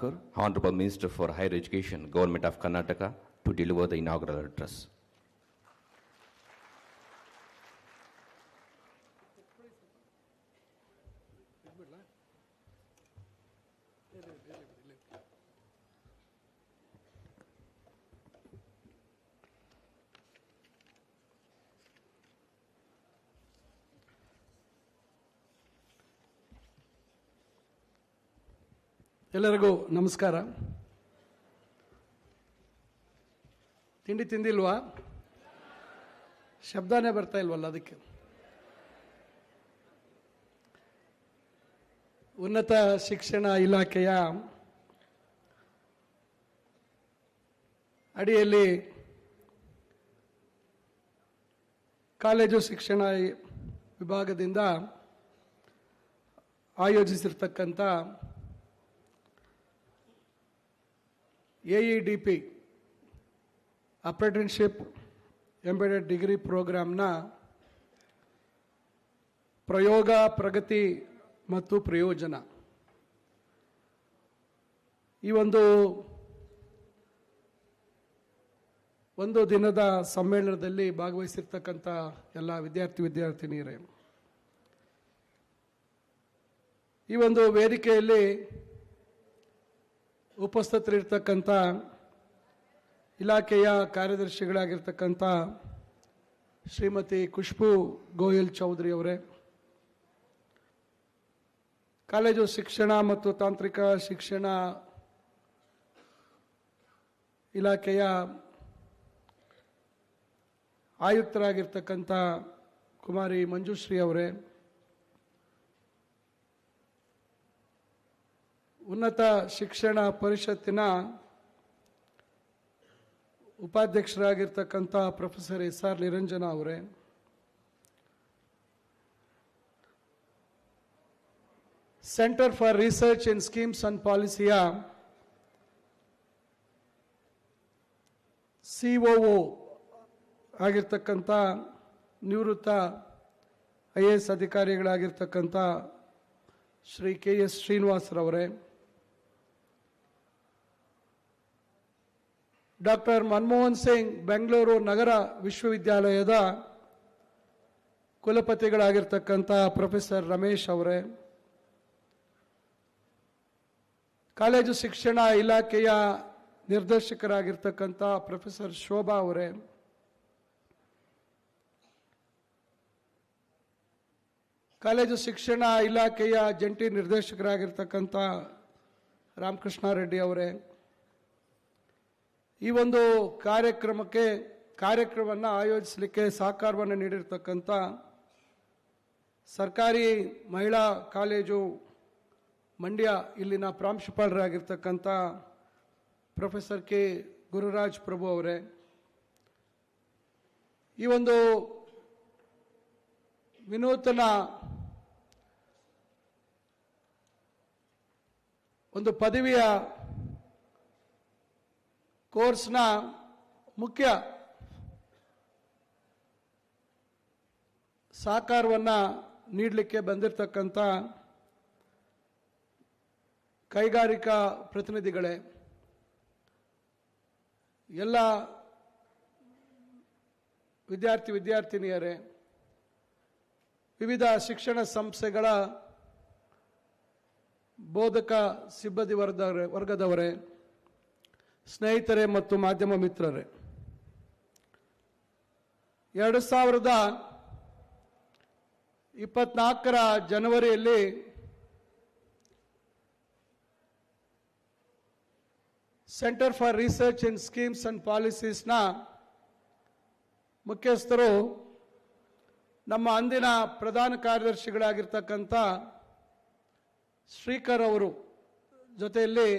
Thakur, Honorable Minister for Higher Education, Government of Karnataka, to deliver the inaugural address. ಎಲ್ಲರಿಗೂ ನಮಸ್ಕಾರ. ತಿಂಡಿ ತಿಂದಿಲ್ವಾ? ಶಬ್ದನೇ ಬರ್ತಾ ಇಲ್ವಲ್ಲ ಅದಕ್ಕೆ? ಉನ್ನತ ಶಿಕ್ಷಣ ಇಲಾಖೆಯ ಅಡಿಯಲ್ಲಿ ಕಾಲೇಜು ಶಿಕ್ಷಣ ವಿಭಾಗದಿಂದ ಆಯೋಜಿಸಿರ್ತಕ್ಕಂಥ ಎಇಡಿಪಿ ಅಪ್ರೆಂಟಿಸ್ಶಿಪ್ ಎಂಬೆಡೆಡ್ ಡಿಗ್ರಿ ಪ್ರೋಗ್ರಾಮ್ನ ಪ್ರಯೋಗ, ಪ್ರಗತಿ ಮತ್ತು ಪ್ರಯೋಜನ. ಈ ಒಂದು ಒಂದು ದಿನದ ಸಮ್ಮೇಳನದಲ್ಲಿ ಭಾಗವಹಿಸಿರ್ತಕ್ಕಂಥ ಎಲ್ಲ ವಿದ್ಯಾರ್ಥಿ, ವಿದ್ಯಾರ್ಥಿನಿಯರೇ, ಈ ಒಂದು ವೇದಿಕೆಯಲ್ಲಿ ಉಪಸ್ಥಿತರಿರ್ತಕ್ಕಂಥ ಇಲಾಖೆಯ ಕಾರ್ಯದರ್ಶಿಗಳಾಗಿರ್ತಕ್ಕಂಥ ಶ್ರೀಮತಿ ಖುಷ್ಬು ಗೋಯಲ್ ಚೌಧರಿ ಅವರೇ, ಕಾಲೇಜು ಶಿಕ್ಷಣ ಮತ್ತು ತಾಂತ್ರಿಕ ಶಿಕ್ಷಣ ಇಲಾಖೆಯ ಆಯುಕ್ತರಾಗಿರ್ತಕ್ಕಂಥ ಕುಮಾರಿ ಮಂಜುಶ್ರೀ ಅವರೇ ಉನ್ನತ ಶಿಕ್ಷಣ ಪರಿಷತ್ತಿನ ಉಪಾಧ್ಯಕ್ಷರಾಗಿರ್ತಕ್ಕಂಥ ಪ್ರೊಫೆಸರ್ ಎಸ್ ಆರ್ ನಿರಂಜನ ಅವರೇ. Centre for research in schemes and ಪಾಲಿಸಿಯ ಸಿಒಒ ಆಗಿರ್ತಕ್ಕಂಥ ನಿವೃತ್ತ ಐ ಎ ಎಸ್ ಅಧಿಕಾರಿಗಳಾಗಿರ್ತಕ್ಕಂಥ ಶ್ರೀ ಕೆ ಎಸ್ ಶ್ರೀನಿವಾಸರವರೇ. ಡಾಕ್ಟರ್ ಮನಮೋಹನ್ ಸಿಂಗ್ ಬೆಂಗಳೂರು ನಗರ ವಿಶ್ವವಿದ್ಯಾಲಯದ ಕುಲಪತಿಗಳಾಗಿರ್ತಕ್ಕಂಥ ಪ್ರೊಫೆಸರ್ ರಮೇಶ್ ಅವರೇ. ಕಾಲೇಜು ಶಿಕ್ಷಣ ಇಲಾಖೆಯ ನಿರ್ದೇಶಕರಾಗಿರ್ತಕ್ಕಂಥ ಪ್ರೊಫೆಸರ್ ಶೋಭಾ ಅವರೇ. ಕಾಲೇಜು ಶಿಕ್ಷಣ ಇಲಾಖೆಯ ಜಂಟಿ ನಿರ್ದೇಶಕರಾಗಿರ್ತಕ್ಕಂಥ ರಾಮಕೃಷ್ಣ ರೆಡ್ಡಿ ಅವರೇ. ಈ ಒಂದು ಕಾರ್ಯಕ್ರಮಕ್ಕೆ ಕಾರ್ಯಕ್ರಮವನ್ನು ಆಯೋಜಿಸಲಿಕ್ಕೆ ಸಹಕಾರವನ್ನು ನೀಡಿರ್ತಕ್ಕಂಥ ಸರ್ಕಾರಿ ಮಹಿಳಾ ಕಾಲೇಜು ಮಂಡ್ಯ ಇಲ್ಲಿನ ಪ್ರಾಂಶುಪಾಲರಾಗಿರ್ತಕ್ಕಂಥ ಪ್ರೊಫೆಸರ್ ಕೆ ಗುರುರಾಜ್ ಪ್ರಭು ಅವರೇ. ಈ ಒಂದು ವಿನೂತನ ಒಂದು ಪದವಿಯ ಕೋರ್ಸ್ನ ಮುಖ್ಯ ಸಾಕಾರವನ್ನು ನೀಡಲಿಕ್ಕೆ ಬಂದಿರತಕ್ಕಂಥ ಕೈಗಾರಿಕಾ ಪ್ರತಿನಿಧಿಗಳೇ, ಎಲ್ಲ ವಿದ್ಯಾರ್ಥಿ ವಿದ್ಯಾರ್ಥಿನಿಯರೇ, ವಿವಿಧ ಶಿಕ್ಷಣ ಸಂಸ್ಥೆಗಳ ಬೋಧಕ ಸಿಬ್ಬಂದಿ ವರ್ಗದವರೇ ವರ್ಗದವರೇ ಸ್ನೇಹಿತರೆ ಮತ್ತು ಮಾಧ್ಯಮ ಮಿತ್ರರೇ, ಎರಡು ಸಾವಿರದ ಇಪ್ಪತ್ನಾಲ್ಕರ ಜನವರಿಯಲ್ಲಿ centre for research in schemes and ಪಾಲಿಸೀಸ್ನ ಮುಖ್ಯಸ್ಥರು ನಮ್ಮ ಅಂದಿನ ಪ್ರಧಾನ ಕಾರ್ಯದರ್ಶಿಗಳಾಗಿರ್ತಕ್ಕಂಥ ಶ್ರೀಕರ್ ಅವರು ಜೊತೆಯಲ್ಲಿ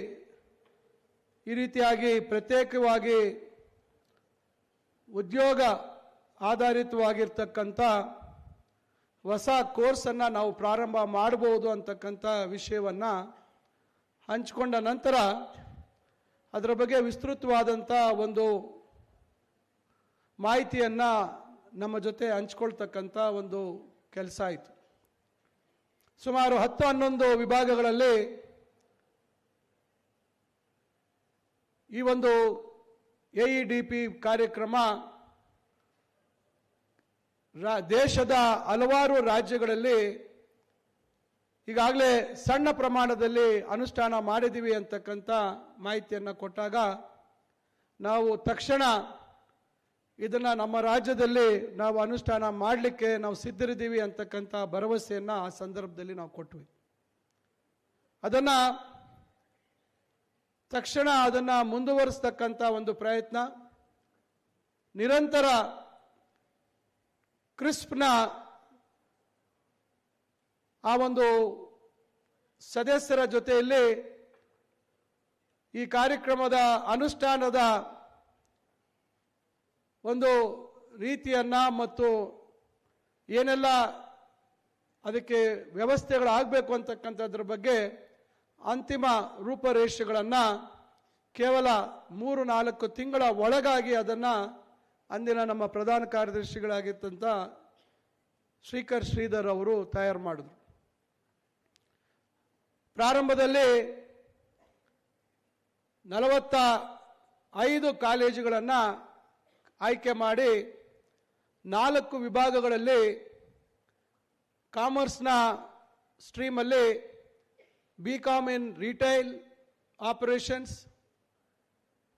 ಈ ರೀತಿಯಾಗಿ ಪ್ರತ್ಯೇಕವಾಗಿ ಉದ್ಯೋಗ ಆಧಾರಿತವಾಗಿರ್ತಕ್ಕಂಥ ಹೊಸ ಕೋರ್ಸನ್ನು ನಾವು ಪ್ರಾರಂಭ ಮಾಡಬಹುದು ಅಂತಕ್ಕಂಥ ವಿಷಯವನ್ನು ಹಂಚಿಕೊಂಡ ನಂತರ ಅದರ ಬಗ್ಗೆ ವಿಸ್ತೃತವಾದಂಥ ಒಂದು ಮಾಹಿತಿಯನ್ನು ನಮ್ಮ ಜೊತೆ ಹಂಚ್ಕೊಳ್ತಕ್ಕಂಥ ಒಂದು ಕೆಲಸ ಆಯಿತು. ಸುಮಾರು ಹತ್ತು ಹನ್ನೊಂದು ವಿಭಾಗಗಳಲ್ಲಿ ಈ ಒಂದು ಎ ಡಿ ಕಾರ್ಯಕ್ರಮ ರಾ- ದೇಶದ ಹಲವಾರು ರಾಜ್ಯಗಳಲ್ಲಿ ಈಗಾಗಲೇ ಸಣ್ಣ ಪ್ರಮಾಣದಲ್ಲಿ ಅನುಷ್ಠಾನ ಮಾಡಿದ್ದೀವಿ ಅಂತಕ್ಕಂಥ ಮಾಹಿತಿಯನ್ನು ಕೊಟ್ಟಾಗ ನಾವು ತಕ್ಷಣ ಇದನ್ನು ನಮ್ಮ ರಾಜ್ಯದಲ್ಲಿ ನಾವು ಅನುಷ್ಠಾನ ಮಾಡಲಿಕ್ಕೆ ನಾವು ಸಿದ್ಧರಿದ್ದೀವಿ ಅಂತಕ್ಕಂಥ ಭರವಸೆಯನ್ನು ಆ ಸಂದರ್ಭದಲ್ಲಿ ನಾವು ಕೊಟ್ವಿ. ಅದನ್ನ ತಕ್ಷಣ ಅದನ್ನು ಮುಂದುವರಿಸ್ತಕ್ಕಂಥ ಒಂದು ಪ್ರಯತ್ನ. ನಿರಂತರ ಕ್ರಿಸ್ಪ್ನ ಆ ಒಂದು ಸದಸ್ಯರ ಜೊತೆಯಲ್ಲಿ ಈ ಕಾರ್ಯಕ್ರಮದ ಅನುಷ್ಠಾನದ ಒಂದು ರೀತಿಯನ್ನು ಮತ್ತು ಏನೆಲ್ಲ ಅದಕ್ಕೆ ವ್ಯವಸ್ಥೆಗಳಾಗಬೇಕು ಅಂತಕ್ಕಂಥದ್ರ ಬಗ್ಗೆ ಅಂತಿಮ ರೂಪರೇಷೆಗಳನ್ನು ಕೇವಲ ಮೂರು ನಾಲ್ಕು ತಿಂಗಳ ಒಳಗಾಗಿ ಅದನ್ನು ಅಂದಿನ ನಮ್ಮ ಪ್ರಧಾನ ಕಾರ್ಯದರ್ಶಿಗಳಾಗಿದ್ದಂಥ ಶ್ರೀಕರ್ ಶ್ರೀಧರ್ ಅವರು ತಯಾರು ಮಾಡಿದ್ರು. ಪ್ರಾರಂಭದಲ್ಲಿ ನಲವತ್ತ ಐದು ಕಾಲೇಜುಗಳನ್ನು ಆಯ್ಕೆ ಮಾಡಿ ನಾಲ್ಕು ವಿಭಾಗಗಳಲ್ಲಿ ಕಾಮರ್ಸ್ನ ಸ್ಟ್ರೀಮಲ್ಲಿ B com in retail operations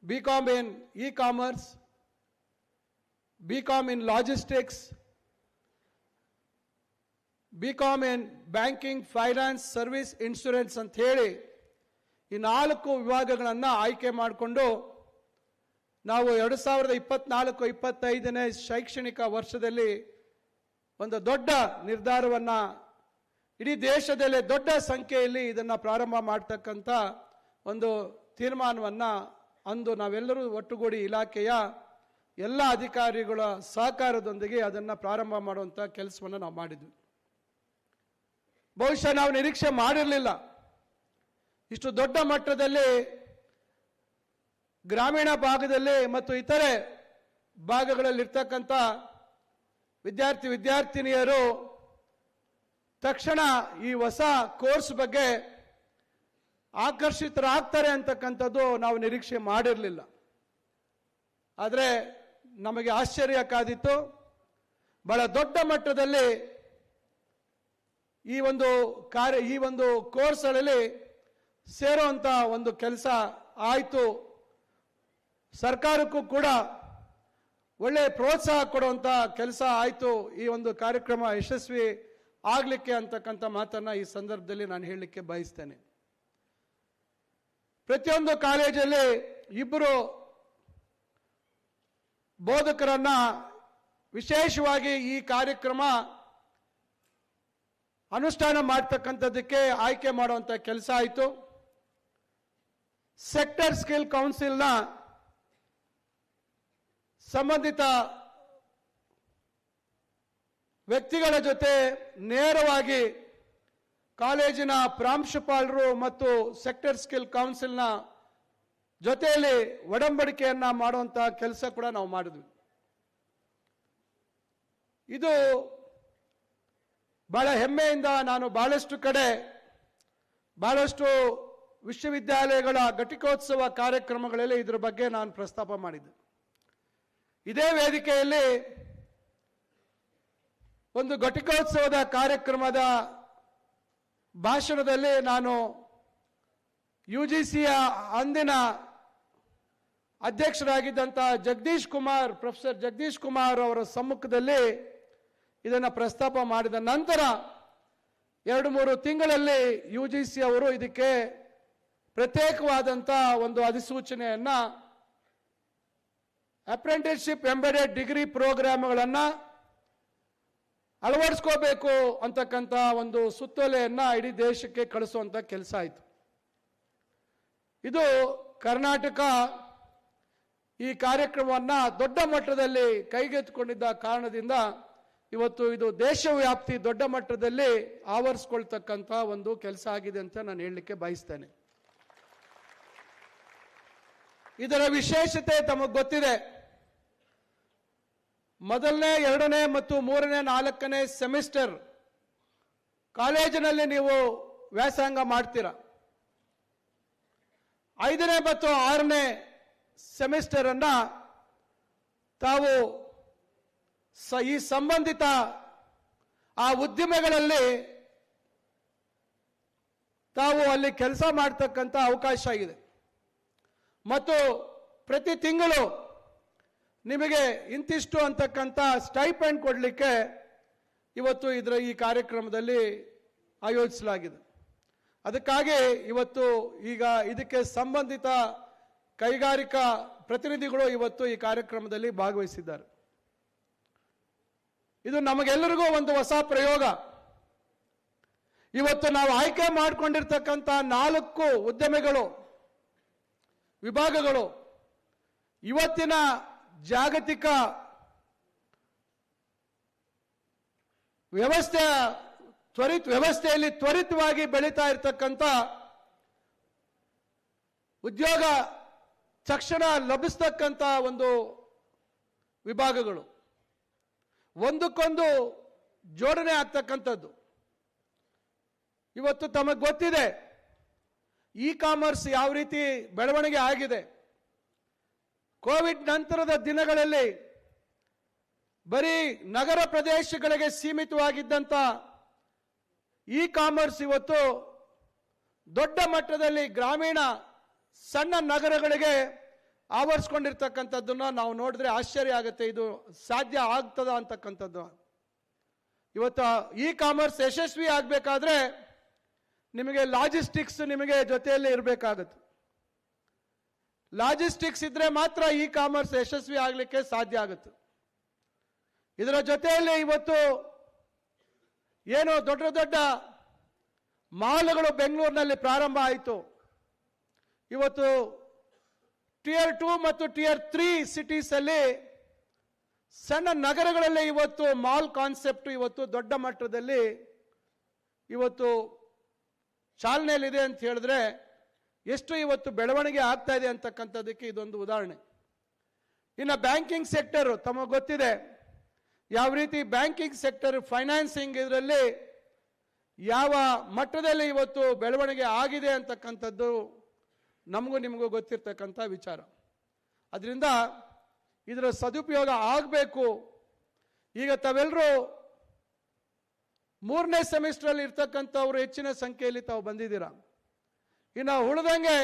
B com in e commerce B com in logistics B com in banking finance service insurance ಅಂತ ಹೇಳಿ ಈ ನಾಲ್ಕು ವಿಭಾಗಗಳನ್ನು ಆಯ್ಕೆ ಮಾಡಿಕೊಂಡು ನಾವು ಎರಡು ಸಾವಿರದ ಇಪ್ಪತ್ನಾಲ್ಕು, ಇಪ್ಪತ್ತೈದನೇ ಶೈಕ್ಷಣಿಕ ವರ್ಷದಲ್ಲಿ ಒಂದು ದೊಡ್ಡ ನಿರ್ಧಾರವನ್ನ ಇಡೀ ದೇಶದಲ್ಲೇ ದೊಡ್ಡ ಸಂಖ್ಯೆಯಲ್ಲಿ ಇದನ್ನು ಪ್ರಾರಂಭ ಮಾಡ್ತಕ್ಕಂಥ ಒಂದು ತೀರ್ಮಾನವನ್ನು ಅಂದು ನಾವೆಲ್ಲರೂ ಒಟ್ಟುಗೂಡಿ ಇಲಾಖೆಯ ಎಲ್ಲ ಅಧಿಕಾರಿಗಳ ಸಹಕಾರದೊಂದಿಗೆ ಅದನ್ನು ಪ್ರಾರಂಭ ಮಾಡುವಂಥ ಕೆಲಸವನ್ನು ನಾವು ಮಾಡಿದ್ವಿ. ಬಹುಶಃ ನಾವು ನಿರೀಕ್ಷೆ ಮಾಡಿರಲಿಲ್ಲ. ಇಷ್ಟು ದೊಡ್ಡ ಮಟ್ಟದಲ್ಲಿ ಗ್ರಾಮೀಣ ಭಾಗದಲ್ಲಿ ಮತ್ತು ಇತರೆ ಭಾಗಗಳಲ್ಲಿರ್ತಕ್ಕಂಥ ವಿದ್ಯಾರ್ಥಿ, ವಿದ್ಯಾರ್ಥಿನಿಯರು ತಕ್ಷಣ ಈ ಹೊಸ ಕೋರ್ಸ್ ಬಗ್ಗೆ ಆಕರ್ಷಿತರಾಗ್ತಾರೆ ಅಂತಕ್ಕಂಥದ್ದು ನಾವು ನಿರೀಕ್ಷೆ ಮಾಡಿರಲಿಲ್ಲ. ಆದರೆ ನಮಗೆ ಆಶ್ಚರ್ಯ ಕಾದಿತ್ತು. ಬಹಳ ದೊಡ್ಡ ಮಟ್ಟದಲ್ಲಿ ಈ ಒಂದು ಕಾರ್ಯ, ಈ ಒಂದು ಕೋರ್ಸ್ಗಳಲ್ಲಿ ಸೇರುವಂತ ಒಂದು ಕೆಲಸ ಆಯಿತು. ಸರ್ಕಾರಕ್ಕೂ ಕೂಡ ಒಳ್ಳೆ ಪ್ರೋತ್ಸಾಹ ಕೊಡುವಂಥ ಕೆಲಸ ಆಯಿತು. ಈ ಒಂದು ಕಾರ್ಯಕ್ರಮ ಯಶಸ್ವಿ ಆಗಲಿಕ್ಕೆ ಅಂತಕ್ಕಂಥ ಮಾತನ್ನ ಈ ಸಂದರ್ಭದಲ್ಲಿ ನಾನು ಹೇಳಲಿಕ್ಕೆ ಬಯಸ್ತೇನೆ. ಪ್ರತಿಯೊಂದು ಕಾಲೇಜಲ್ಲಿ ಇಬ್ಬರು ಬೋಧಕರನ್ನ ವಿಶೇಷವಾಗಿ ಈ ಕಾರ್ಯಕ್ರಮ ಅನುಷ್ಠಾನ ಮಾಡ್ತಕ್ಕಂಥದ್ದಕ್ಕೆ ಆಯ್ಕೆ ಮಾಡುವಂತ ಕೆಲಸ ಆಯಿತು. ಸೆಕ್ಟರ್ ಸ್ಕಿಲ್ ಕೌನ್ಸಿಲ್ನ ಸಂಬಂಧಿತ ವ್ಯಕ್ತಿಗಳ ಜೊತೆ ನೇರವಾಗಿ ಕಾಲೇಜಿನ ಪ್ರಾಂಶುಪಾಲರು ಮತ್ತು ಸೆಕ್ಟರ್ ಸ್ಕಿಲ್ ಕೌನ್ಸಿಲ್ನ ಜೊತೆಯಲ್ಲಿ ಒಡಂಬಡಿಕೆಯನ್ನ ಮಾಡುವಂಥ ಕೆಲಸ ಕೂಡ ನಾವು ಮಾಡಿದ್ವಿ. ಇದು ಬಹಳ ಹೆಮ್ಮೆಯಿಂದ ನಾನು ಬಹಳಷ್ಟು ಕಡೆ ಬಹಳಷ್ಟು ವಿಶ್ವವಿದ್ಯಾಲಯಗಳ ಘಟಿಕೋತ್ಸವ ಕಾರ್ಯಕ್ರಮಗಳಲ್ಲಿ ಇದರ ಬಗ್ಗೆ ನಾನು ಪ್ರಸ್ತಾಪ ಮಾಡಿದ್ದೆ. ಇದೇ ವೇದಿಕೆಯಲ್ಲಿ ಒಂದು ಘಟಿಕೋತ್ಸವದ ಕಾರ್ಯಕ್ರಮದ ಭಾಷಣದಲ್ಲಿ ನಾನು ಯು ಜಿ ಸಿಯ ಅಂದಿನ ಅಧ್ಯಕ್ಷರಾಗಿದ್ದಂಥ ಜಗದೀಶ್ ಕುಮಾರ್, ಪ್ರೊಫೆಸರ್ ಜಗದೀಶ್ ಕುಮಾರ್ ಅವರ ಸಮ್ಮುಖದಲ್ಲಿ ಇದನ್ನು ಪ್ರಸ್ತಾಪ ಮಾಡಿದ ನಂತರ ಎರಡು ಮೂರು ತಿಂಗಳಲ್ಲಿ ಯು ಜಿ ಸಿ ಅವರು ಇದಕ್ಕೆ ಪ್ರತ್ಯೇಕವಾದಂಥ ಒಂದು ಅಧಿಸೂಚನೆಯನ್ನು ಅಪ್ರೆಂಟಿಸ್ಶಿಪ್ ಎಂಬೆಡೆಡ್ ಡಿಗ್ರಿ ಪ್ರೋಗ್ರಾಮ್ಗಳನ್ನು ಅಳವಡಿಸ್ಕೋಬೇಕು ಅಂತಕ್ಕಂಥ ಒಂದು ಸುತ್ತೋಲೆಯನ್ನ ಇಡೀ ದೇಶಕ್ಕೆ ಕಳಿಸುವಂಥ ಕೆಲಸ ಆಯಿತು. ಇದು ಕರ್ನಾಟಕ ಈ ಕಾರ್ಯಕ್ರಮವನ್ನ ದೊಡ್ಡ ಮಟ್ಟದಲ್ಲಿ ಕೈಗೆತ್ತಿಕೊಂಡಿದ್ದ ಕಾರಣದಿಂದ ಇವತ್ತು ಇದು ದೇಶವ್ಯಾಪ್ತಿ ದೊಡ್ಡ ಮಟ್ಟದಲ್ಲಿ ಆವರಿಸ್ಕೊಳ್ತಕ್ಕಂಥ ಒಂದು ಕೆಲಸ ಆಗಿದೆ ಅಂತ ನಾನು ಹೇಳಲಿಕ್ಕೆ ಬಯಸ್ತೇನೆ. ಇದರ ವಿಶೇಷತೆ ತಮಗೆ ಗೊತ್ತಿದೆ. ಮೊದಲನೇ, ಎರಡನೇ ಮತ್ತು ಮೂರನೇ, ನಾಲ್ಕನೇ ಸೆಮಿಸ್ಟರ್ ಕಾಲೇಜಿನಲ್ಲಿ ನೀವು ವ್ಯಾಸಂಗ ಮಾಡ್ತೀರ? ಐದನೇ ಮತ್ತು ಆರನೇ ಸೆಮಿಸ್ಟರ್ ಅನ್ನ ತಾವು ಸ, ಈ ಸಂಬಂಧಿತ ಆ ಉದ್ದಿಮೆಗಳಲ್ಲಿ ತಾವು ಅಲ್ಲಿ ಕೆಲಸ ಮಾಡ್ತಕ್ಕಂಥ ಅವಕಾಶ ಇದೆ ಮತ್ತು ಪ್ರತಿ ತಿಂಗಳು ನಿಮಗೆ ಇಂತಿಷ್ಟು ಅಂತಕ್ಕಂಥ ಸ್ಟೈಪೆಂಡ್ ಕೊಡಲಿಕ್ಕೆ ಇವತ್ತು ಇದರ ಈ ಕಾರ್ಯಕ್ರಮದಲ್ಲಿ ಆಯೋಜಿಸಲಾಗಿದೆ. ಅದಕ್ಕಾಗಿ ಇವತ್ತು ಈಗ ಇದಕ್ಕೆ ಸಂಬಂಧಿತ ಕೈಗಾರಿಕಾ ಪ್ರತಿನಿಧಿಗಳು ಇವತ್ತು ಈ ಕಾರ್ಯಕ್ರಮದಲ್ಲಿ ಭಾಗವಹಿಸಿದ್ದಾರೆ. ಇದು ನಮಗೆಲ್ಲರಿಗೂ ಒಂದು ಹೊಸ ಪ್ರಯೋಗ. ಇವತ್ತು ನಾವು ಆಯ್ಕೆ ಮಾಡಿಕೊಂಡಿರ್ತಕ್ಕಂಥ ನಾಲ್ಕು ಉದ್ಯಮಿಗಳು, ವಿಭಾಗಗಳು, ಇವತ್ತಿನ ಜಾಗತಿಕ ವ್ಯವಸ್ಥೆ, ತ್ವರಿತ ವ್ಯವಸ್ಥೆಯಲ್ಲಿ ತ್ವರಿತವಾಗಿ ಬೆಳೀತಾ ಇರತಕ್ಕಂಥ ಉದ್ಯೋಗ ತಕ್ಷಣ ಲಭಿಸ್ತಕ್ಕಂಥ ಒಂದು ವಿಭಾಗಗಳು. ಒಂದಕ್ಕೊಂದು ಜೋಡಣೆ ಆಗ್ತಕ್ಕಂಥದ್ದು. ಇವತ್ತು ತಮಗೆ ಗೊತ್ತಿದೆ ಇ ಕಾಮರ್ಸ್ ಯಾವ ರೀತಿ ಬೆಳವಣಿಗೆ ಆಗಿದೆ. ಕೋವಿಡ್ ನಂತರದ ದಿನಗಳಲ್ಲಿ ಬರೀ ನಗರ ಪ್ರದೇಶಗಳಿಗೆ ಸೀಮಿತವಾಗಿದ್ದಂಥ ಇ ಕಾಮರ್ಸ್ ಇವತ್ತು ದೊಡ್ಡ ಮಟ್ಟದಲ್ಲಿ ಗ್ರಾಮೀಣ ಸಣ್ಣ ನಗರಗಳಿಗೆ ಆವರಿಸ್ಕೊಂಡಿರ್ತಕ್ಕಂಥದ್ದನ್ನ ನಾವು ನೋಡಿದ್ರೆ ಆಶ್ಚರ್ಯ ಆಗುತ್ತೆ. ಇದು ಸಾಧ್ಯ ಆಗ್ತದ ಅಂತಕ್ಕಂಥದ್ದು. ಇವತ್ತು ಇ ಕಾಮರ್ಸ್ ಯಶಸ್ವಿ ಆಗಬೇಕಾದ್ರೆ ನಿಮಗೆ ಲಾಜಿಸ್ಟಿಕ್ಸ್ ನಿಮಗೆ ಜೊತೆಯಲ್ಲಿ ಇರಬೇಕಾಗುತ್ತೆ. ಲಾಜಿಸ್ಟಿಕ್ಸ್ ಇದ್ರೆ ಮಾತ್ರ ಇ ಕಾಮರ್ಸ್ ಯಶಸ್ವಿ ಆಗಲಿಕ್ಕೆ ಸಾಧ್ಯ ಆಗುತ್ತೆ. ಇದರ ಜೊತೆಯಲ್ಲಿ ಇವತ್ತು ಏನು ದೊಡ್ಡ ದೊಡ್ಡ ಮಾಲ್ಗಳು ಬೆಂಗಳೂರಿನಲ್ಲಿ ಪ್ರಾರಂಭ ಆಯಿತು. ಇವತ್ತು ಟಿಯರ್ ಟೂ ಮತ್ತು ಟಿಯರ್ ತ್ರೀ ಸಿಟೀಸ್ ಅಲ್ಲಿ ಸಣ್ಣ ನಗರಗಳಲ್ಲಿ ಇವತ್ತು ಮಾಲ್ ಕಾನ್ಸೆಪ್ಟ್ ಇವತ್ತು ದೊಡ್ಡ ಮಟ್ಟದಲ್ಲಿ ಇವತ್ತು ಚಾಲನೆಯಲ್ಲಿದೆ ಅಂತ ಹೇಳಿದ್ರೆ ಎಷ್ಟು ಇವತ್ತು ಬೆಳವಣಿಗೆ ಆಗ್ತಾ ಇದೆ ಅಂತಕ್ಕಂಥದ್ದಕ್ಕೆ ಇದೊಂದು ಉದಾಹರಣೆ. ಇನ್ನು ಬ್ಯಾಂಕಿಂಗ್ ಸೆಕ್ಟರ್, ತಮಗೆ ಗೊತ್ತಿದೆ, ಯಾವ ರೀತಿ ಬ್ಯಾಂಕಿಂಗ್ ಸೆಕ್ಟರ್ ಫೈನಾನ್ಸಿಂಗ್ ಇದರಲ್ಲಿ ಯಾವ ಮಟ್ಟದಲ್ಲಿ ಇವತ್ತು ಬೆಳವಣಿಗೆ ಆಗಿದೆ ಅಂತಕ್ಕಂಥದ್ದು ನಮಗೂ ನಿಮಗೂ ಗೊತ್ತಿರ್ತಕ್ಕಂಥ ವಿಚಾರ. ಅದರಿಂದ ಇದರ ಸದುಪಯೋಗ ಆಗಬೇಕು. ಈಗ ತಾವೆಲ್ಲರೂ ಮೂರನೇ ಸೆಮಿಸ್ಟ್ರಲ್ಲಿ ಇರ್ತಕ್ಕಂಥವ್ರು ಹೆಚ್ಚಿನ ಸಂಖ್ಯೆಯಲ್ಲಿ ತಾವು ಬಂದಿದ್ದೀರಾ? ಇನ್ನು ಉಳಿದಂಗೆ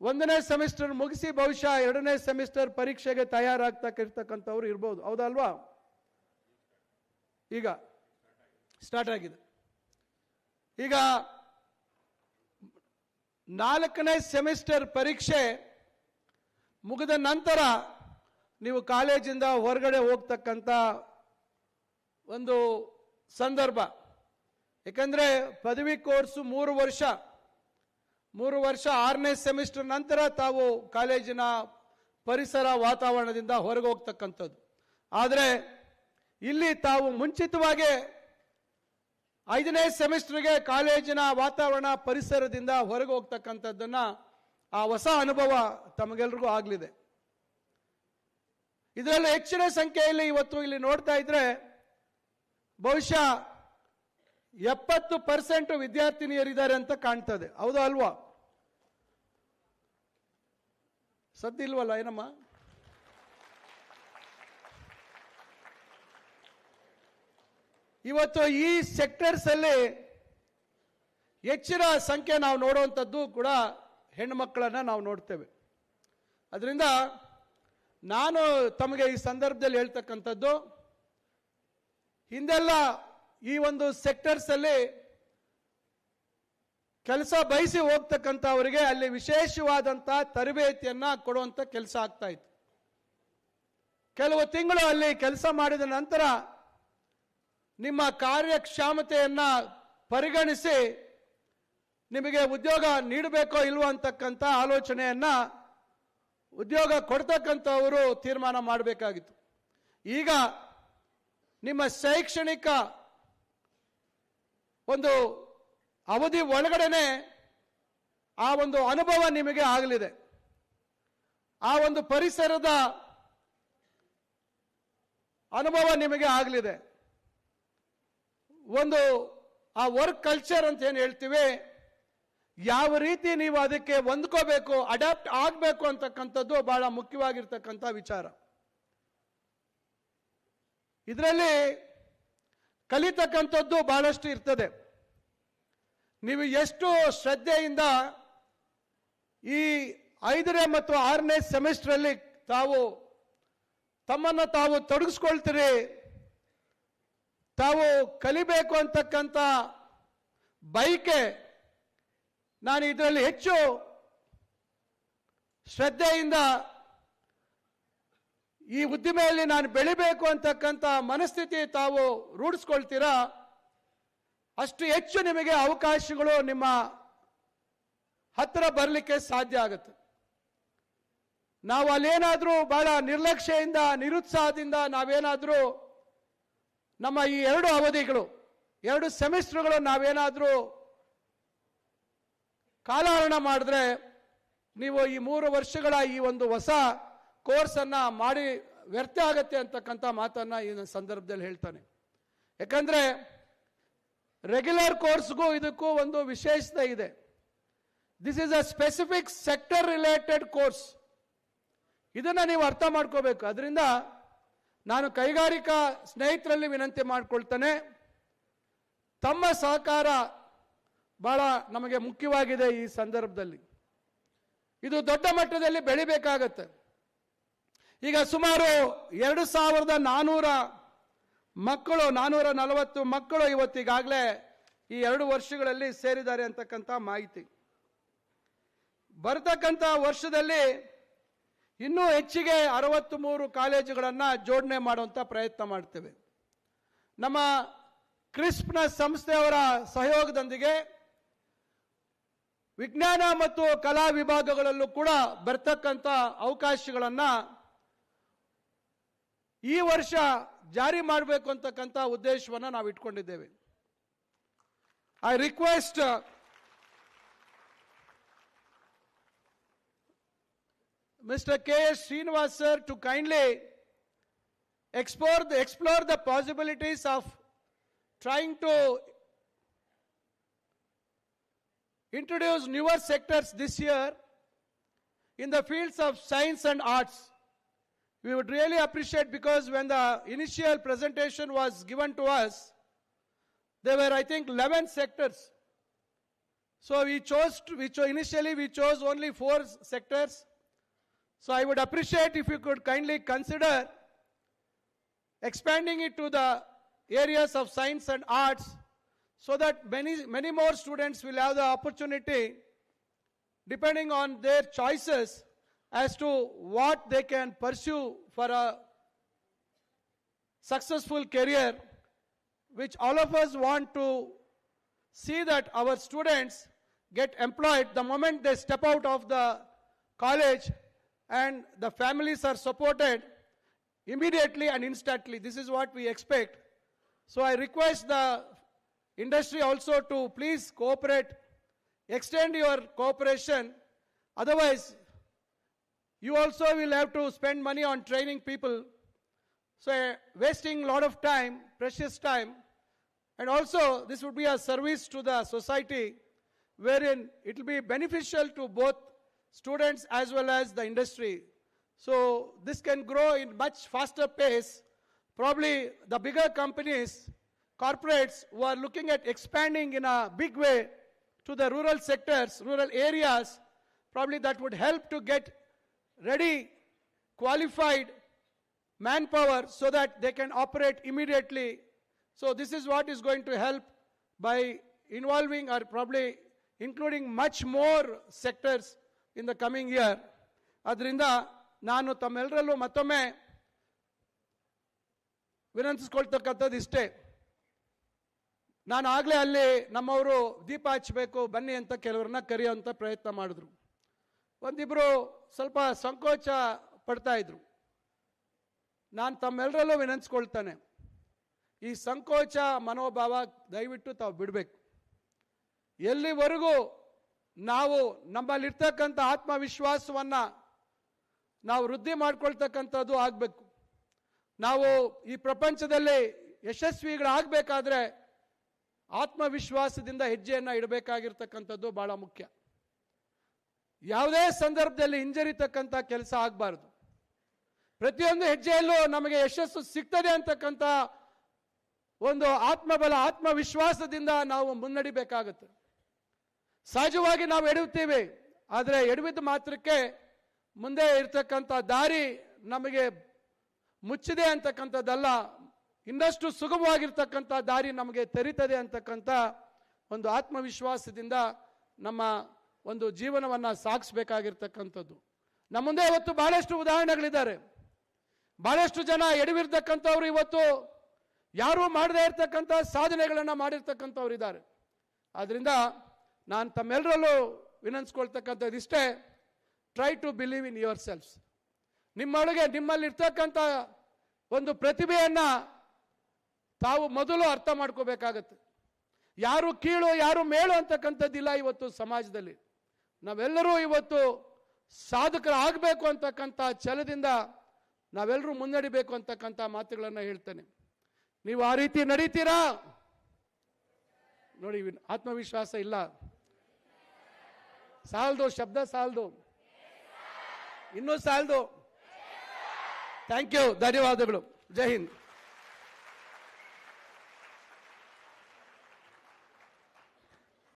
ಒಂದನೇ ಸೆಮಿಸ್ಟರ್ ಮುಗಿಸಿ ಬಹುಶಃ ಎರಡನೇ ಸೆಮಿಸ್ಟರ್ ಪರೀಕ್ಷೆಗೆ ತಯಾರಾಗ್ತಕ್ಕಿರ್ತಕ್ಕಂಥವ್ರು ಇರ್ಬೋದು. ಹೌದಲ್ವಾ? ಈಗ ಸ್ಟಾರ್ಟ್ ಆಗಿದೆ. ಈಗ ನಾಲ್ಕನೇ ಸೆಮಿಸ್ಟರ್ ಪರೀಕ್ಷೆ ಮುಗಿದ ನಂತರ ನೀವು ಕಾಲೇಜಿಂದ ಹೊರಗಡೆ ಹೋಗ್ತಕ್ಕಂಥ ಒಂದು ಸಂದರ್ಭ. ಏಕೆಂದರೆ ಪದವಿ ಕೋರ್ಸು ಮೂರು ವರ್ಷ. ಮೂರು ವರ್ಷ ಆರನೇ ಸೆಮಿಸ್ಟರ್ ನಂತರ ತಾವು ಕಾಲೇಜಿನ ಪರಿಸರ ವಾತಾವರಣದಿಂದ ಹೊರಗೆ ಹೋಗ್ತಕ್ಕಂಥದ್ದು. ಆದರೆ ಇಲ್ಲಿ ತಾವು ಮುಂಚಿತವಾಗಿ ಐದನೇ ಸೆಮಿಸ್ಟರ್ಗೆ ಕಾಲೇಜಿನ ವಾತಾವರಣ ಪರಿಸರದಿಂದ ಹೊರಗೆ ಹೋಗ್ತಕ್ಕಂಥದ್ದನ್ನ ಆ ಹೊಸ ಅನುಭವ ತಮಗೆಲ್ರಿಗೂ ಆಗಲಿದೆ. ಇದರಲ್ಲಿ ಹೆಚ್ಚಿನ ಸಂಖ್ಯೆಯಲ್ಲಿ ಇವತ್ತು ಇಲ್ಲಿ ನೋಡ್ತಾ ಇದ್ರೆ ಬಹುಶಃ ಎಪ್ಪತ್ತು ಪರ್ಸೆಂಟ್ ವಿದ್ಯಾರ್ಥಿನಿಯರಿದ್ದಾರೆ ಅಂತ ಕಾಣ್ತದೆ. ಹೌದಾ ಅಲ್ವಾ? ಸದ್ದಿಲ್ವಲ್ಲ ಏನಮ್ಮ? ಇವತ್ತು ಈ ಸೆಕ್ಟರ್ಸ್ ಅಲ್ಲಿ ಹೆಚ್ಚಿನ ಸಂಖ್ಯೆ ನಾವು ನೋಡುವಂಥದ್ದು ಕೂಡ ಹೆಣ್ಣುಮಕ್ಕಳನ್ನ ನಾವು ನೋಡ್ತೇವೆ. ಅದರಿಂದ ನಾನು ತಮಗೆ ಈ ಸಂದರ್ಭದಲ್ಲಿ ಹೇಳ್ತಕ್ಕಂಥದ್ದು, ಹಿಂದೆಲ್ಲ ಈ ಒಂದು ಸೆಕ್ಟರ್ಸ್ ಅಲ್ಲಿ ಕೆಲಸ ಬಯಸಿ ಹೋಗ್ತಕ್ಕಂಥವರಿಗೆ ಅಲ್ಲಿ ವಿಶೇಷವಾದಂಥ ತರಬೇತಿಯನ್ನ ಕೊಡುವಂಥ ಕೆಲಸ ಆಗ್ತಾ ಇತ್ತು. ಕೆಲವು ತಿಂಗಳು ಅಲ್ಲಿ ಕೆಲಸ ಮಾಡಿದ ನಂತರ ನಿಮ್ಮ ಕಾರ್ಯಕ್ಷಮತೆಯನ್ನ ಪರಿಗಣಿಸಿ ನಿಮಗೆ ಉದ್ಯೋಗ ನೀಡಬೇಕೋ ಇಲ್ವೋ ಅಂತಕ್ಕಂಥ ಆಲೋಚನೆಯನ್ನ ಉದ್ಯೋಗ ಕೊಡ್ತಕ್ಕಂಥವರು ತೀರ್ಮಾನ ಮಾಡಬೇಕಾಗಿತ್ತು. ಈಗ ನಿಮ್ಮ ಶೈಕ್ಷಣಿಕ ಒಂದು ಅವಧಿ ಒಳಗಡೆನೆ ಆ ಒಂದು ಅನುಭವ ನಿಮಗೆ ಆಗಲಿದೆ. ಆ ಒಂದು ಪರಿಸರದ ಅನುಭವ ನಿಮಗೆ ಆಗಲಿದೆ. ಒಂದು ಆ ವರ್ಕ್ ಕಲ್ಚರ್ ಅಂತ ಏನು ಹೇಳ್ತೀವಿ, ಯಾವ ರೀತಿ ನೀವು ಅದಕ್ಕೆ ಹೊಂದ್ಕೋಬೇಕು ಅಡಾಪ್ಟ್ ಆಗಬೇಕು ಅಂತಕ್ಕಂಥದ್ದು ಬಹಳ ಮುಖ್ಯವಾಗಿರ್ತಕ್ಕಂಥ ವಿಚಾರ. ಇದರಲ್ಲಿ ಕಲಿತಕ್ಕಂಥದ್ದು ಬಹಳಷ್ಟು ಇರ್ತದೆ. ನೀವು ಎಷ್ಟು ಶ್ರದ್ಧೆಯಿಂದ ಈ ಐದನೇ ಮತ್ತು ಆರನೇ ಸೆಮಿಸ್ಟ್ರಲ್ಲಿ ತಾವು ತಮ್ಮನ್ನು ತಾವು ತೊಡಗಿಸ್ಕೊಳ್ತೀರಿ, ತಾವು ಕಲಿಬೇಕು ಅಂತಕ್ಕಂಥ ಬೈಕೆ ನಾನು ಇದರಲ್ಲಿ ಹೆಚ್ಚು ಶ್ರದ್ಧೆಯಿಂದ ಈ ಉದ್ದಿಮೆಯಲ್ಲಿ ನಾನು ಬೆಳಿಬೇಕು ಅಂತಕ್ಕಂಥ ಮನಸ್ಥಿತಿ ತಾವು ರೂಢಿಸ್ಕೊಳ್ತೀರಾ? ಅಷ್ಟು ಹೆಚ್ಚು ನಿಮಗೆ ಅವಕಾಶಗಳು ನಿಮ್ಮ ಹತ್ತಿರ ಬರಲಿಕ್ಕೆ ಸಾಧ್ಯ ಆಗುತ್ತೆ. ನಾವು ಅಲ್ಲೇನಾದರೂ ಬಹಳ ನಿರ್ಲಕ್ಷ್ಯದಿಂದ ನಿರುತ್ಸಾಹದಿಂದ ನಾವೇನಾದರೂ ನಮ್ಮ ಈ ಎರಡು ಅವಧಿಗಳು, ಎರಡು ಸೆಮಿಸ್ಟರ್ಗಳು ನಾವೇನಾದರೂ ಕಾಲಹರಣ ಮಾಡಿದ್ರೆ, ನೀವು ಈ ಮೂರು ವರ್ಷಗಳ ಈ ಒಂದು ಹೊಸ ಕೋರ್ಸನ್ನ ಮಾಡಿ ವ್ಯರ್ಥ ಆಗತ್ತೆ ಅಂತಕ್ಕಂಥ ಮಾತನ್ನು ಈ ಸಂದರ್ಭದಲ್ಲಿ ಹೇಳ್ತಾನೆ. ಯಾಕಂದರೆ ರೆಗ್ಯುಲರ್ ಕೋರ್ಸ್ಗೂ ಇದಕ್ಕೂ ಒಂದು ವಿಶೇಷತೆ ಇದೆ. This is a specific sector related course ಇದನ್ನು ನೀವು ಅರ್ಥ ಮಾಡ್ಕೋಬೇಕು. ಅದರಿಂದ ನಾನು ಕೈಗಾರಿಕಾ ಸ್ನೇಹಿತರಲ್ಲಿ ವಿನಂತಿ ಮಾಡಿಕೊಳ್ತೇನೆ. ತಮ್ಮ ಸಹಕಾರ ಬಹಳ ನಮಗೆ ಮುಖ್ಯವಾಗಿದೆ ಈ ಸಂದರ್ಭದಲ್ಲಿ. ಇದು ದೊಡ್ಡ ಮಟ್ಟದಲ್ಲಿ ಬೆಳಿಬೇಕಾಗತ್ತೆ. ಈಗ ಸುಮಾರು ಎರಡು ಸಾವಿರದ ನಾನೂರ ಮಕ್ಕಳು, ನಾನೂರ ನಲವತ್ತು ಮಕ್ಕಳು ಇವತ್ತಿಗಾಗಲೇ ಈ ಎರಡು ವರ್ಷಗಳಲ್ಲಿ ಸೇರಿದ್ದಾರೆ ಅಂತಕ್ಕಂಥ ಮಾಹಿತಿ. ಬರ್ತಕ್ಕಂಥ ವರ್ಷದಲ್ಲಿ ಇನ್ನೂ ಹೆಚ್ಚಿಗೆ ಅರವತ್ತು ಮೂರು ಕಾಲೇಜುಗಳನ್ನು ಜೋಡಣೆ ಮಾಡುವಂಥ ಪ್ರಯತ್ನ ಮಾಡ್ತೇವೆ. ನಮ್ಮ ಕ್ರಿಸ್ಪ್ನ ಸಂಸ್ಥೆಯವರ ಸಹಯೋಗದೊಂದಿಗೆ ವಿಜ್ಞಾನ ಮತ್ತು ಕಲಾ ವಿಭಾಗಗಳಲ್ಲೂ ಕೂಡ ಬರ್ತಕ್ಕಂಥ ಅವಕಾಶಗಳನ್ನು ಈ ವರ್ಷ ಜಾರಿ ಮಾಡಬೇಕು ಅಂತಕ್ಕಂಥ ಉದ್ದೇಶವನ್ನು ನಾವು ಇಟ್ಕೊಂಡಿದ್ದೇವೆ I request Mr. K. S. Srinivas sir to kindly explore the, explore the possibilities of trying to introduce newer sectors this year in the fields of science and arts. We would really appreciate because when the initial presentation was given to us, there were, I think, 11 sectors. So we chose, to, we cho- initially we chose only four sectors. So I would appreciate if you could kindly consider expanding it to the areas of science and arts so that many, many more students will have the opportunity, depending on their choices, as to what they can pursue for a successful career, which all of us want to see that our students get employed the moment they step out of the college and the families are supported immediately and instantly. This is what we expect. So I request the industry also to please cooperate, extend your cooperation. Otherwise, you also will have to spend money on training people. So wasting a lot of time, precious time. And also, this would be a service to the society wherein it will be beneficial to both students as well as the industry. So this can grow in much faster pace. Probably the bigger companies, corporates who are looking at expanding in a big way to the rural sectors, rural areas, probably that would help to get ready, qualified manpower so that they can operate immediately. So this is what is going to help by involving or probably including much more sectors in the coming year. ಅದರಿಂದ ನಾನು ತಮ್ಮೆಲ್ಲರಲ್ಲೂ ಮತ್ತೊಮ್ಮೆ ವಿನಂತಿಸ್ಕೊಳ್ತಕ್ಕಂಥದ್ದು ಇಷ್ಟೇ ನಾನು ಆಗಲೇ ಅಲ್ಲಿ ನಮ್ಮವರು ದೀಪ ಹಚ್ಚಬೇಕು ಬನ್ನಿ ಅಂತ ಕೆಲವ್ರನ್ನ ಕರೆಯುವಂಥ ಪ್ರಯತ್ನ ಮಾಡಿದ್ರು ಒಂದಿಬ್ರು ಸ್ವಲ್ಪ ಸಂಕೋಚ ಪಡ್ತಾ ಇದ್ರು. ನಾನು ತಮ್ಮೆಲ್ಲರಲ್ಲೂ ವಿನಂತಿಸ್ಕೊಳ್ತಾನೆ, ಈ ಸಂಕೋಚ ಮನೋಭಾವ ದಯವಿಟ್ಟು ತಾವು ಬಿಡಬೇಕು. ಎಲ್ಲಿವರೆಗೂ ನಾವು ನಮ್ಮಲ್ಲಿರ್ತಕ್ಕಂಥ ಆತ್ಮವಿಶ್ವಾಸವನ್ನು ನಾವು ವೃದ್ಧಿ ಮಾಡ್ಕೊಳ್ತಕ್ಕಂಥದ್ದು ಆಗಬೇಕು. ನಾವು ಈ ಪ್ರಪಂಚದಲ್ಲಿ ಯಶಸ್ವಿಗಳಾಗಬೇಕಾದ್ರೆ ಆತ್ಮವಿಶ್ವಾಸದಿಂದ ಹೆಜ್ಜೆಯನ್ನು ಇಡಬೇಕಾಗಿರ್ತಕ್ಕಂಥದ್ದು ಭಾಳ ಮುಖ್ಯ. ಯಾವುದೇ ಸಂದರ್ಭದಲ್ಲಿ ಹಿಂಜರಿತಕ್ಕಂಥ ಕೆಲಸ ಆಗಬಾರ್ದು. ಪ್ರತಿಯೊಂದು ಹೆಜ್ಜೆಯಲ್ಲೂ ನಮಗೆ ಯಶಸ್ಸು ಸಿಗ್ತದೆ ಅಂತಕ್ಕಂಥ ಒಂದು ಆತ್ಮಬಲ, ಆತ್ಮವಿಶ್ವಾಸದಿಂದ ನಾವು ಮುನ್ನಡಿಬೇಕಾಗುತ್ತೆ. ಸಹಜವಾಗಿ ನಾವು ಎಡುತ್ತೀವಿ ಆದರೆ ಎಡವಿದ ಮಾತ್ರಕ್ಕೆ ಮುಂದೆ ಇರ್ತಕ್ಕಂಥ ದಾರಿ ನಮಗೆ ಮುಚ್ಚಿದೆ ಅಂತಕ್ಕಂಥದ್ದಲ್ಲ. ಇನ್ನಷ್ಟು ಸುಗಮವಾಗಿರ್ತಕ್ಕಂಥ ದಾರಿ ನಮಗೆ ತೆರೀತದೆ ಅಂತಕ್ಕಂಥ ಒಂದು ಆತ್ಮವಿಶ್ವಾಸದಿಂದ ನಮ್ಮ ಒಂದು ಜೀವನವನ್ನು ಸಾಗಿಸ್ಬೇಕಾಗಿರ್ತಕ್ಕಂಥದ್ದು. ನಮ್ಮ ಮುಂದೆ ಇವತ್ತು ಬಹಳಷ್ಟು ಉದಾಹರಣೆಗಳಿದ್ದಾರೆ. ಬಹಳಷ್ಟು ಜನ ಎಡವಿರ್ತಕ್ಕಂಥವ್ರು ಇವತ್ತು ಯಾರೂ ಮಾಡದೇ ಇರತಕ್ಕಂಥ ಸಾಧನೆಗಳನ್ನು ಮಾಡಿರ್ತಕ್ಕಂಥವ್ರು ಇದ್ದಾರೆ ಆದ್ದರಿಂದ ನಾನು ತಮ್ಮೆಲ್ಲರಲ್ಲೂ ವಿನಂತಿಸ್ಕೊಳ್ತಕ್ಕಂಥದ್ದು ಇಷ್ಟೇ try to believe in your selfs ನಿಮ್ಮೊಳಗೆ ನಿಮ್ಮಲ್ಲಿರ್ತಕ್ಕಂಥ ಒಂದು ಪ್ರತಿಭೆಯನ್ನು ತಾವು ಮೊದಲು ಅರ್ಥ ಮಾಡ್ಕೋಬೇಕಾಗತ್ತೆ. ಯಾರು ಕೀಳು, ಯಾರು ಮೇಳು ಅಂತಕ್ಕಂಥದ್ದಿಲ್ಲ ಇವತ್ತು ಸಮಾಜದಲ್ಲಿ. ನಾವೆಲ್ಲರೂ ಇವತ್ತು ಸಾಧಕರಾಗಬೇಕು ಅಂತಕ್ಕಂಥ ಛಲದಿಂದ ನಾವೆಲ್ಲರೂ ಮುನ್ನಡಿಬೇಕು ಅಂತಕ್ಕಂಥ ಮಾತುಗಳನ್ನು ಹೇಳ್ತೇನೆ. ನೀವು ಆ ರೀತಿ ನಡೀತೀರಾ? ನೋಡಿ ಆತ್ಮವಿಶ್ವಾಸ ಇಲ್ಲ. ಸಾಲದು, ಶಬ್ದ ಸಾಲದು. ಇನ್ನೂ ಸಾಲದು. ಥ್ಯಾಂಕ್ ಯು ಧನ್ಯವಾದಗಳು. ಜೈ ಹಿಂದ್.